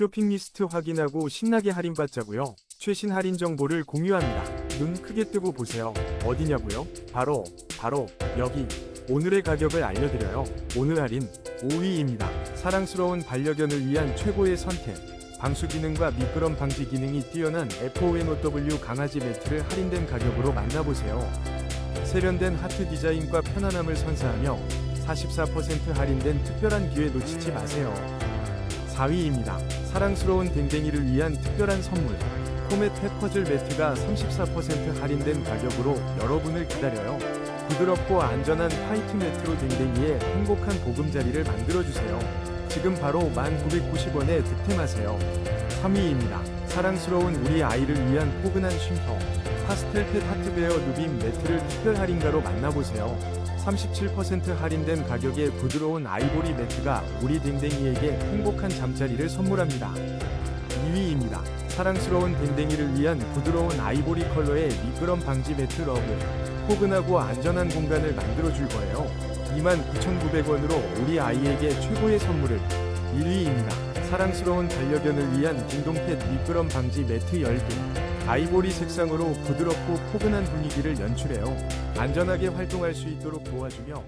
쇼핑 리스트 확인하고 신나게 할인받자고요. 최신 할인 정보를 공유합니다. 눈 크게 뜨고 보세요. 어디냐고요? 바로 바로 여기. 오늘의 가격을 알려드려요. 오늘 할인 5위입니다. 사랑스러운 반려견을 위한 최고의 선택. 방수 기능과 미끄럼 방지 기능이 뛰어난 FONOW 강아지 매트를 할인된 가격으로 만나보세요. 세련된 하트 디자인과 편안함을 선사하며 44% 할인된 특별한 기회 놓치지 마세요. 4위입니다. 사랑스러운 댕댕이를 위한 특별한 선물. 코멧 페퍼즐 매트가 34% 할인된 가격으로 여러분을 기다려요. 부드럽고 안전한 화이트 매트로 댕댕이의 행복한 보금자리를 만들어주세요. 지금 바로 1990원에 득템하세요. 3위입니다. 사랑스러운 우리 아이를 위한 포근한 쉼터. 파스텔 펫 하트베어 누빔 매트를 특별 할인가로 만나보세요. 37% 할인된 가격에 부드러운 아이보리 매트가 우리 댕댕이에게 행복한 잠자리를 선물합니다. 2위입니다. 사랑스러운 댕댕이를 위한 부드러운 아이보리 컬러의 미끄럼 방지 매트 러브. 포근하고 안전한 공간을 만들어줄 거예요. 29,900원으로 우리 아이에게 최고의 선물을 1위입니다. 사랑스러운 반려견을 위한 딩동펫 미끄럼 방지 매트 10개. 아이보리 색상으로 부드럽고 포근한 분위기를 연출해요. 안전하게 활동할 수 있도록 도와주며